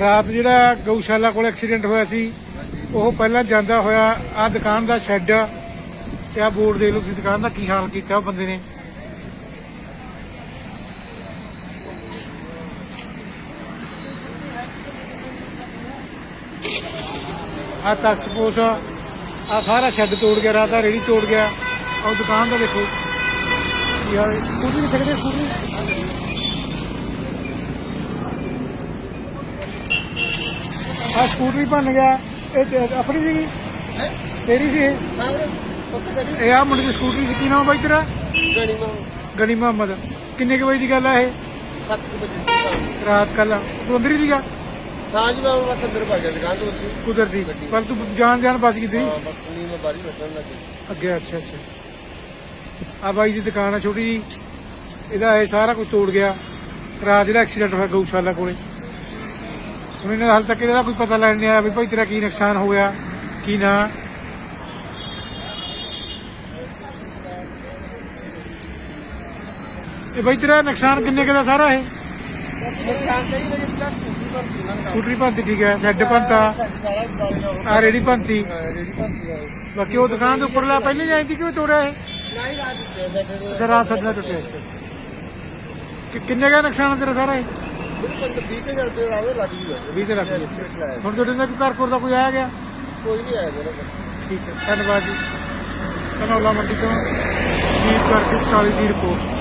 ਰਾਤ ਜਿਹੜਾ ਗਊਸ਼ਾਲਾ ਕੋਲ ਐਕਸੀਡੈਂਟ ਹੋਇਆ ਸੀ, ਉਹ ਪਹਿਲਾਂ ਜਾਂਦਾ ਹੋਇਆ ਆ ਦੁਕਾਨ ਦਾ ਸ਼ੈੱਡ ਤੇ ਆ ਬੋਰਡ ਦੇ ਲਓ ਤੁਸੀਂ ਦੁਕਾਨ ਦਾ ਕੀ ਹਾਲ ਕੀਤਾ ਉਹ ਬੰਦੇ ਨੇ। ਆ ਤਖਤ ਪੋਸ਼ ਆ ਸਾਰਾ ਸ਼ੈੱਡ ਤੋੜ ਗਿਆ, ਰਾਤ ਦਾ ਰੇੜੀ ਤੋੜ ਗਿਆ ਉਹ ਦੁਕਾਨ ਦਾ ਦੇਖੋ। ਕੀ ਹਾਲ ਹੈ। ਸਕੂਟਰੀ ਕਿੱਥੇ ਕਿੱਥੇ ਸਕੂਟਰੀ ਆ ਸਕੂਟਰੀ ਭੰਨ ਗਿਆ। ਇਹ ਤੇ ਆਪਣੀ ਸੀਗੀ। ਤੇਰੀ ਸੀ ਇਹ? ਇਹ ਆ ਮੁੰਡੇ ਦੀ ਸਕੂਟਰੀ ਸੀ। ਕੀ ਨਾਮ ਬਾਈ ਤੇਰਾ? ਗਨੀ ਮੁਹੰਮਦ। ਕਿੰਨੇ ਕੁ ਵਜੇ ਦੀ ਗੱਲ ਆ ਇਹ? ਰਾਤ ਕੱਲ ਤੂੰ ਅੰਦਰ ਹੀ ਸੀਗਾ? ਹਾਂ ਜੀ ਮੈਂ ਬਸ ਅੰਦਰ ਭੱਜ ਗਿਆ ਦੁਕਾਨ ਤੋਂ ਉੱਥੇ। ਕੁਦਰਤੀ। ਪਰ ਤੂੰ ਜਾਣ ਜਾਣ ਬਚ ਗਈ ਹਾਂ ਬਸ ਨਹੀਂ ਮੈਂ ਬਾਰੀ ਬੈਠਣ ਲੱਗੀ ਅੱਗੇ ਅੱਛਾ ਅੱਛਾ। ਆ ਬਾਈ ਦੀ ਦੁਕਾਨ ਆ ਛੋਟੀ ਜੀ ਇਹਦਾ ਇਹ ਸਾਰਾ ਕੁਝ ਤੋੜ ਗਿਆ। ਰਾਤ ਜਿਹੜਾ ਐਕਸੀਡੈਂਟ ਹੋਇਆ ਗਊਸ਼ਾਲਾ ਕੋਲੇ। ਹੁਣ ਇਹਨਾਂ ਦਾ ਹਾਲ ਤੱਕ ਇਹਦਾ ਕੋਈ ਪਤਾ ਲੈਣ ਨਹੀਂ ਆਇਆ ਵੀ ਭਾਈ ਤੇਰਾ ਕੀ ਨੁਕਸਾਨ ਹੋ ਗਿਆ, ਕੀ ਨਾ। ਇਹ ਬਾਈ ਤੇਰਾ ਨੁਕਸਾਨ ਕਿੰਨੇ ਕੁ ਦਾ ਸਾਰਾ ਇਹ? ਸਕੂਟਰੀ ਭੰਤੀ ਠੀਕ ਹੈ ਸ਼ੈੱਡ ਭੰਤਾ ਆ ਰੇੜੀ ਭੰਤੀ। ਬਾਕੀ ਉਹ ਦੁਕਾਨ ਦੇ ਉੱਪਰਲਾ ਪਹਿਲੇ ਜਾਈ ਸੀ ਕਿਉਂ ਤੋੜਿਆ ਇਹ? ਨਹੀਂ ਰਾਤ ਸੱਜਣਾ ਟੁੱਟਿਆ ਕਿ ਕਿੰਨੇ ਦਾ ਨੁਕਸਾਨ ਤੇਰਾ ਸਾਰਾ ਇਹ? ਬਿਲਕੁਲ 20000 ਰੁਪਏ ਰਾਵੇ ਲੱਗ ਗਈ 20 ਤੇ ਲੱਖ ਦੀ ਹੈ ਹੁਣ ਤੁਹਾਡੇ ਨਾਲ ਕੋਈ ਘਰ ਕੋਲ ਦਾ ਕੋਈ ਆਇਆ ਗਿਆ? ਕੋਈ ਨਹੀਂ ਆਇਆ ਮੇਰਾ ਠੀਕ ਹੈ ਧੰਨਵਾਦ ਜੀ। ਧਨੌਲਾ ਮੰਡੀ ਤੋਂ ਜੀਤ ਕਰਕੇ 40 ਦੀ ਰਿਪੋਰਟ